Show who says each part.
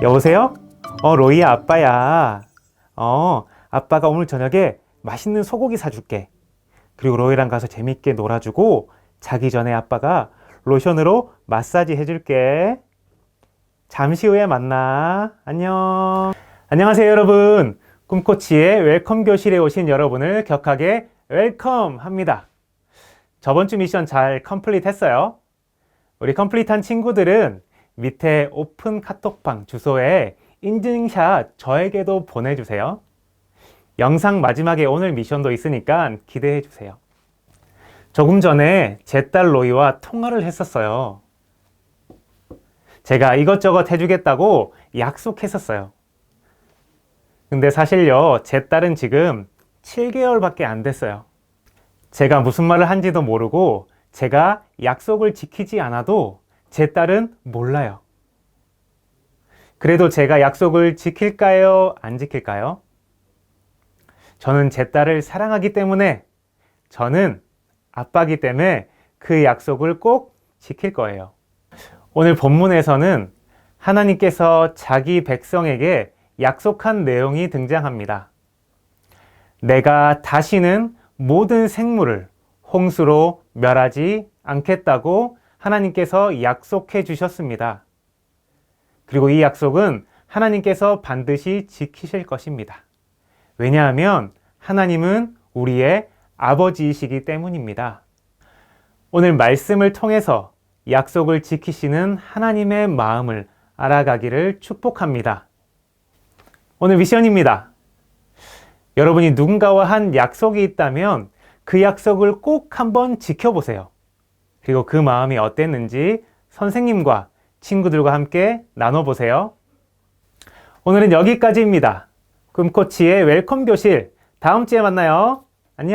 Speaker 1: 여보세요? 어, 로이야, 아빠야. 어, 아빠가 오늘 저녁에 맛있는 소고기 사줄게. 그리고 로이랑 가서 재밌게 놀아주고, 자기 전에 아빠가 로션으로 마사지 해줄게. 잠시 후에 만나. 안녕. 안녕하세요, 여러분. 꿈코치의 웰컴 교실에 오신 여러분을 격하게 웰컴 합니다. 저번 주 미션 잘 컴플릿 했어요. 우리 컴플릿한 친구들은 밑에 오픈 카톡방 주소에 인증샷 저에게도 보내주세요. 영상 마지막에 오늘 미션도 있으니까 기대해 주세요. 조금 전에 제 딸 로이와 통화를 했었어요. 제가 이것저것 해주겠다고 약속했었어요. 근데 사실요, 제 딸은 지금 7개월밖에 안 됐어요. 제가 무슨 말을 한지도 모르고 제가 약속을 지키지 않아도 제 딸은 몰라요. 그래도 제가 약속을 지킬까요? 안 지킬까요? 저는 제 딸을 사랑하기 때문에 저는 아빠기 때문에 그 약속을 꼭 지킬 거예요. 오늘 본문에서는 하나님께서 자기 백성에게 약속한 내용이 등장합니다. 내가 다시는 모든 생물을 홍수로 멸하지 않겠다고 하나님께서 약속해 주셨습니다. 그리고 이 약속은 하나님께서 반드시 지키실 것입니다. 왜냐하면 하나님은 우리의 아버지이시기 때문입니다. 오늘 말씀을 통해서 약속을 지키시는 하나님의 마음을 알아가기를 축복합니다. 오늘 미션입니다. 여러분이 누군가와 한 약속이 있다면 그 약속을 꼭 한번 지켜보세요. 그리고 그 마음이 어땠는지 선생님과 친구들과 함께 나눠보세요. 오늘은 여기까지입니다. 꿈코치의 웰컴 교실. 다음 주에 만나요.